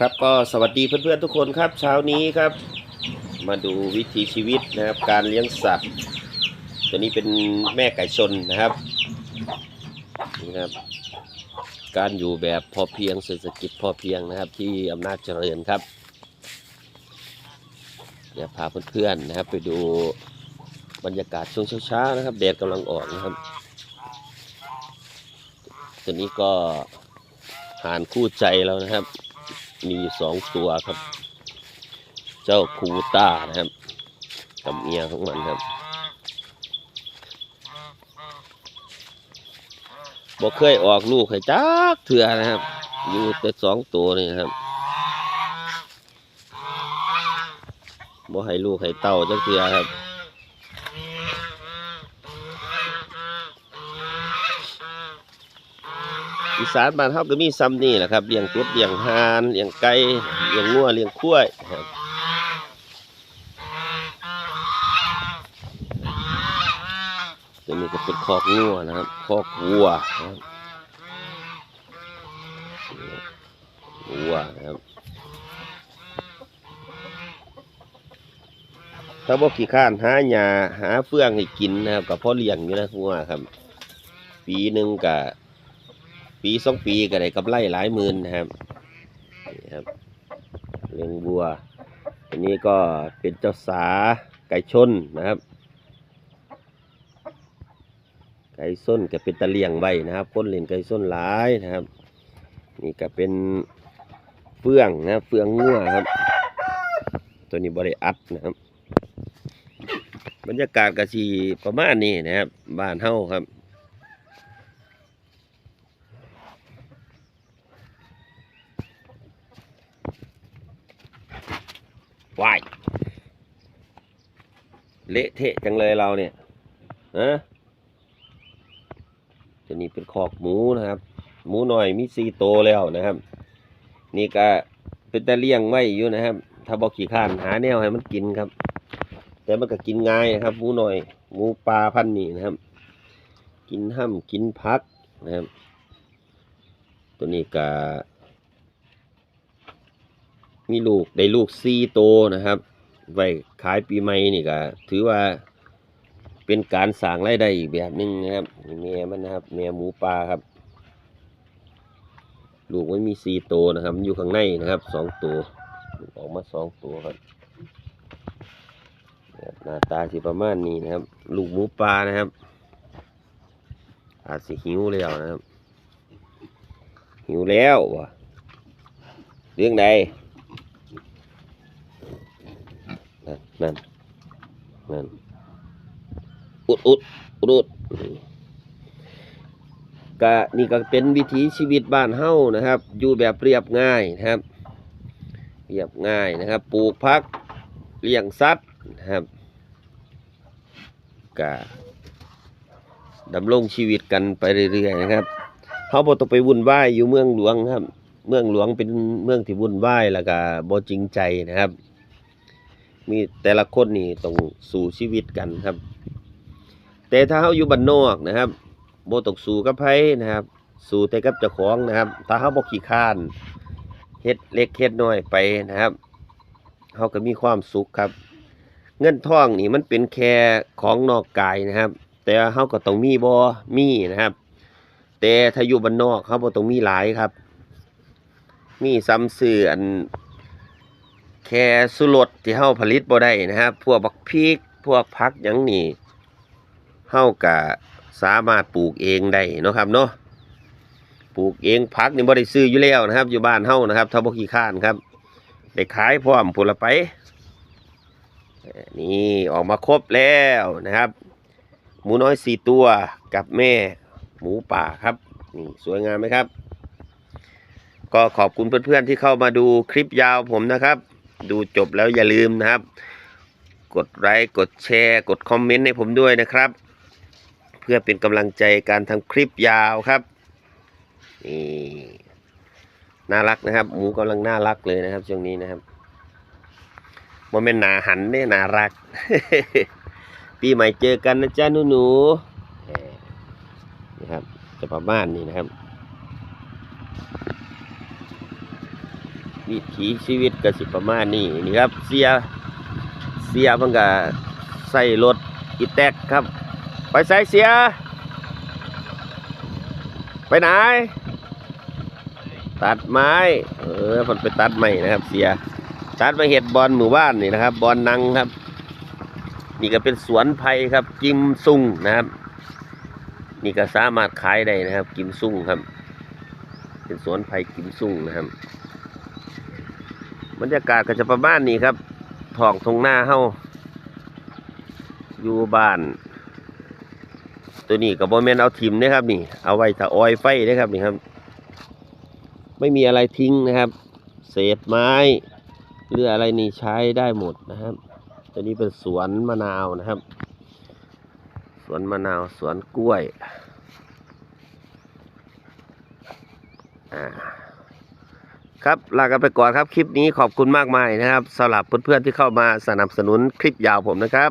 ครับก็สวัสดีเพื่อนๆทุกคนครับ เช้านี้ครับ มาดูวิถีชีวิตนะครับ การเลี้ยงสัตว์ ตัวนี้เป็นแม่ไก่ชนนะครับนี่ครับ การอยู่แบบพอเพียงเศรษฐกิจพอเพียงนะครับ ที่อำนาจเจริญครับเดี๋ยวพาเพื่อนๆนะครับ ไปดูบรรยากาศช่วงเช้าๆนะครับแดดกำลังออกนะครับ ตัวนี้ก็ หานคู่ใจแล้วนะครับ มีสองตัวครับ เจ้าคูต้านะครับกับเมียของมันครับบอกเคยออกลูกให้จักเถื่อนะครับ อยู่แต่สองตัวนี่ครับบ่ให้ลูกให้เต้าจักเถื่อครับ อีสานบ้านเฮาก็มีซ้ำนี่แหละครับเลี้ยงกบเลี้ยงหานเลี้ยงไก่เลี้ยงงัวเลี้ยงควายครับตัวนี้ก็เป็นคอกงัวนะครับคอกวัวนะครับวัวนะครับถ้าบ่ขี้ข้านหาหญ้าหาเฟืองให้กินนะครับก็พอเลี้ยงอยู่นะงัวครับ ปีหนึ่งก็ ปีสองปีก็ได้กำไรหลายหมื่นนะครับนี่ครับเลี้ยงวัวอันนี้ก็เป็นเจ้าสาไก่ชนนะครับ ไก่ส้นก็เป็นตะเลียงไว้นะครับคนเล่นไก่ส้นหลายนะครับ นี่ก็เป็นเฟืองนะเฟืองงัวครับ ตัวนี้บริอัดนะครับ บรรยากาศก็สีประมาณนี้นะครับบ้านเฮาครับ วายเละเทะจังเลยเราเนี่ยฮะตัวนี้เป็นคอกหมูนะครับ หมูหน่อยมีสีโตแล้วนะครับ นี่ก็เป็นแต่เลี้ยงไว้อยู่นะครับ ถ้าบอกขี้ข้านหาแนวให้มันกินครับ แต่มันก็กินง่ายนะครับ หมูหน่อยหมูปลาพันนี้นะครับ กินห้ำกินพักนะครับ ตัวนี้ก็ มีลูกได้ลูกสี่โตนะครับ ไว้ขายปีใหม่นี่ก็ถือว่าเป็นการสร้างรายได้อีกแบบหนึ่งนะครับแม่มันนะครับแม่หมูปลาครับ ลูกมันมีสี่โตนะครับ อยู่ข้างในนะครับสองตัวออกมาสองตัวครับนะครับหน้าตาสิประมาณนี้นะครับ ลูกหมูปลานะครับ อาจสิหิวแล้วนะครับ หิวแล้ววะเรื่องใด นั่นนั่นนั่นอุดอุดอุดอุดก็นี่ก็เป็นวิถีชีวิตบ้านเฮานะครับ อยู่แบบเรียบง่ายนะครับ เรียบง่ายนะครับ ปลูกพักเลี้ยงสัตว์นะครับก็ดำรงชีวิตกันไปเรื่อยๆนะครับเฮาบ่ต้องไปวุ่นวายอยู่เมืองหลวงครับ เมืองหลวงเป็นเมืองที่วุ่นวายแล้วก็บ่จริงใจนะครับ มีแต่ละคนนี่ต้องสู้ชีวิตกันครับ แต่ถ้าเขาอยู่บ้านนอกนะครับโบต้องสู้กับไผนะครับ สู้แต่กับเจ้าของนะครับ ถ้าเขาบกขี้ข้านเฮ็ดเล็กเฮ็ดน้อยไปนะครับเขาก็มีความสุขครับ เงินทองนี่มันเป็นแค่ของนอกกายนะครับ แต่เขาก็ต้องมีบ่มีนะครับ แต่ถ้าอยู่บ้านนอกเขาบ่ต้องมีหลายครับ มีซ้ำซื้ออัน แค่สุรสที่เฮาผลิตบ่ได้นะครับ พวกบักพริก พวกผักหยังนี่เฮาก็สามารถปลูกเองได้นะครับเนาะปลูกเองผักนี่บ่ได้ซื้ออยู่แล้วนะครับ อยู่บ้านเฮานะครับถ้าบ่ขี้ข้านครับได้ขายพร้อมผลไป นี่ออกมาครบแล้วนะครับ หมูน้อยสี่ตัวกับแม่หมูป่าครับ นี่สวยงามไหมครับ ก็ขอบคุณเพื่อนๆที่เข้ามาดูคลิปยาวผมนะครับ ดูจบแล้วอย่าลืมนะครับ กดไลค์กดแชร์ กดคอมเมนต์ให้ผมด้วยนะครับ เพื่อเป็นกำลังใจการทำคลิปยาวครับนี่น่ารักนะครับ หมูกำลังน่ารักเลยนะครับ ช่วงนี้นะครับโมเมนต์หนาหันเนี่ยน่ารัก ปีใหม่เจอกันนะจ๊ะหนูหนูนะครับจะประมาณนี้นะครับ วิถีชีวิตก็สิประมาณนี้นี่ครับเสียเสียมันก็ใส่รถอีแตกครับ ไปใส่เสีย ไปไหน ตัดไม้ เออมันไปตัดไม้นะครับ เสีย ตัดมาเห็ดบอลหมู่บ้านนี่นะครับบอลนังครับ นี่ก็เป็นสวนไผ่ครับกิมซุงนะครับ นี่ก็สามารถขายได้นะครับ กิมซุงครับ เป็นสวนไผ่กิมซุงนะครับ บรรยากาศก็จะประมาณนี้ครับท้องทงหน้าเฮาอยู่บ้าน ตัวนี้กับโบแมนเอาทิมนะครับ นี่ เอาไว้ถ้าออยไฟนะครับนี่ครับ ไม่มีอะไรทิ้งนะครับ เศษไม้หรืออะไรนี่ใช้ได้หมดนะครับ ตัวนี้เป็นสวนมะนาวนะครับ สวนมะนาวสวนกล้วยอ่า ครับลากันไปก่อนครับ คลิปนี้ขอบคุณมากมายนะครับสำหรับเพื่อนๆที่เข้ามาสนับสนุนคลิปยาวผมนะครับ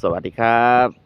สวัสดีครับ